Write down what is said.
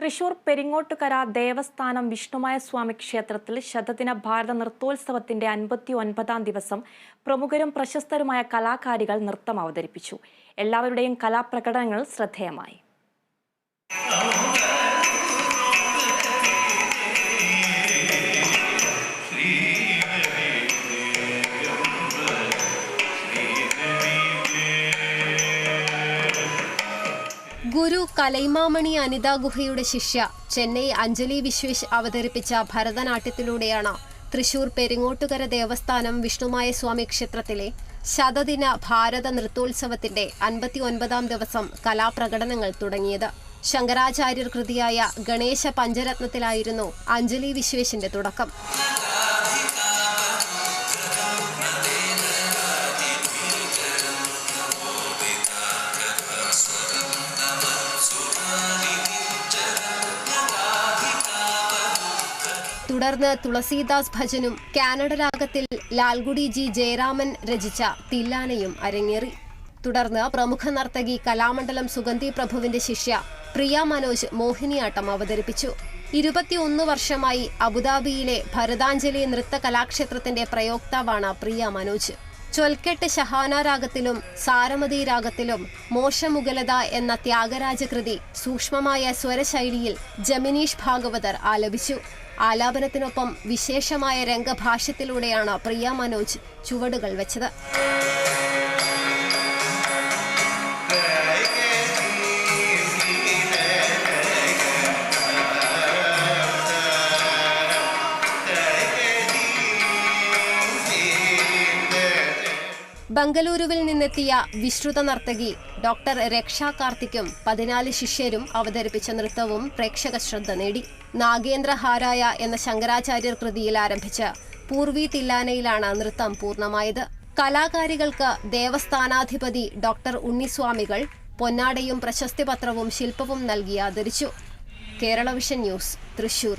തൃശൂർ പെരിങ്ങോട്ടുകര ദേവസ്ഥാനം വിഷ്ണുമായ സ്വാമി ക്ഷേത്രത്തിൽ ശതദിന ഭാരത നൃത്തോത്സവത്തിന്റെ അൻപത്തി ഒൻപതാം ദിവസം പ്രമുഖരും പ്രശസ്തരുമായ കലാകാരികൾ നൃത്തം അവതരിപ്പിച്ചു. എല്ലാവരുടെയും കലാപ്രകടനങ്ങൾ ശ്രദ്ധേയമായി. ഗുരു കലൈമാമണി അനിതാ ഗുഹയുടെ ശിഷ്യ ചെന്നൈ അഞ്ജലി വിശ്വേഷ് അവതരിപ്പിച്ച ഭരതനാട്യത്തിലൂടെയാണ് തൃശൂർ പെരിങ്ങോട്ടുകര ദേവസ്ഥാനം വിഷ്ണുമായ സ്വാമി ക്ഷേത്രത്തിലെ ശതദിന ഭാരത നൃത്തോത്സവത്തിന്റെ അൻപത്തി ഒൻപതാം ദിവസം കലാപ്രകടനങ്ങൾ തുടങ്ങിയത്. ശങ്കരാചാര്യർ കൃതിയായ ഗണേശ പഞ്ചരത്നത്തിലായിരുന്നു അഞ്ജലി വിശ്വേഷിന്റെ തുടക്കം. തുടർന്ന് തുളസീദാസ് ഭജനും കാനഡ രാഗത്തിൽ ലാൽഗുഡി ജി ജയരാമൻ രചിച്ച തില്ലാനയും അരങ്ങേറി. തുടർന്ന് പ്രമുഖ നർത്തകി കലാമണ്ഡലം സുഗന്ധി പ്രഭുവിന്റെ ശിഷ്യ പ്രിയ മനോജ് മോഹിനിയാട്ടം അവതരിപ്പിച്ചു. ഇരുപത്തിയൊന്ന് വർഷമായി അബുദാബിയിലെ ഭരതാഞ്ജലി നൃത്ത കലാക്ഷേത്രത്തിന്റെ പ്രയോക്താവാണ് പ്രിയ മനോജ്. ചൊൽക്കെട്ട് ഷഹാന രാഗത്തിലും സാരമതി രാഗത്തിലും മോശമുഗലത എന്ന ത്യാഗരാജകൃതി സൂക്ഷ്മമായ സ്വരശൈലിയിൽ ജമിനീഷ് ഭാഗവതർ ആലപിച്ചു. ആലാപനത്തിനൊപ്പം വിശേഷമായ രംഗഭാഷ്യത്തിലൂടെയാണ് പ്രിയ മനോജ് ചുവടുകൾ വെച്ചത്. ബംഗളൂരുവിൽ നിന്നെത്തിയ വിശ്രുത നർത്തകി ഡോക്ടർ രക്ഷ കാർത്തിക്കും പതിനാല് ശിഷ്യരും അവതരിപ്പിച്ച നൃത്തവും പ്രേക്ഷക ശ്രദ്ധ നേടി. നാഗേന്ദ്രഹാരായ എന്ന ശങ്കരാചാര്യർ കൃതിയിൽ ആരംഭിച്ച പൂർവി തില്ലാനയിലാണ് നൃത്തം പൂർണമായത്. കലാകാരികൾക്ക് ദേവസ്ഥാനാധിപതി ഡോക്ടർ ഉണ്ണിസ്വാമികൾ പൊന്നാടയും പ്രശസ്തിപത്രവും ശില്പവും നൽകി ആദരിച്ചു. Kerala vision news Thrissur.